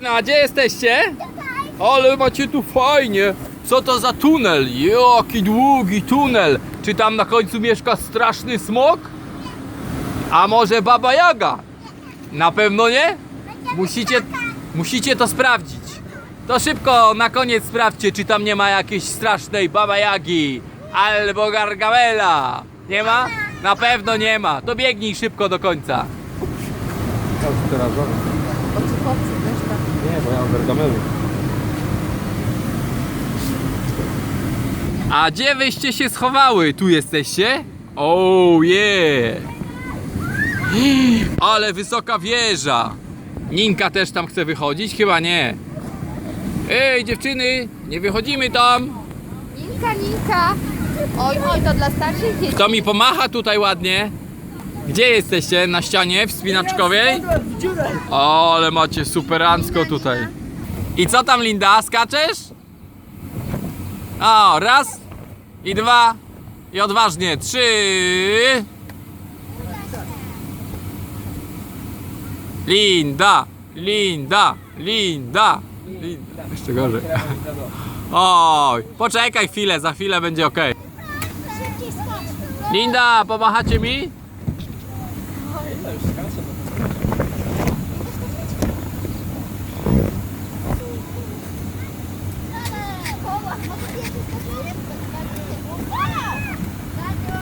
No, gdzie jesteście? Ale macie tu fajnie. Co to za tunel? Jaki długi tunel. Czy tam na końcu mieszka straszny smok? A może Baba Jaga? Na pewno nie? Musicie, musicie to sprawdzić. To szybko na koniec sprawdźcie, czy tam nie ma jakiejś strasznej Baba Jagi albo Gargamela. Nie ma? Na pewno nie ma. To biegnij szybko do końca. Nie, bo ja mam gargamelu. A gdzie wyście się schowały? Tu jesteście? Oh yeah! Ale wysoka wieża! Ninka też tam chce wychodzić? Chyba nie. Ej, dziewczyny, nie wychodzimy tam! Ninka, Ninka. Oj, oj, to dla starszych dzieci. Kto mi pomacha tutaj ładnie? Gdzie jesteście? Na ścianie wspinaczkowej? O, ale macie superancko tutaj. I co tam Linda? Skaczesz? O, raz i dwa i odważnie. Trzy. Linda, Linda, Linda. Linda. Jeszcze gorzej. Oj, poczekaj chwilę, za chwilę będzie ok. Linda, pomachacie mi? Мама, а вот я тут покажу.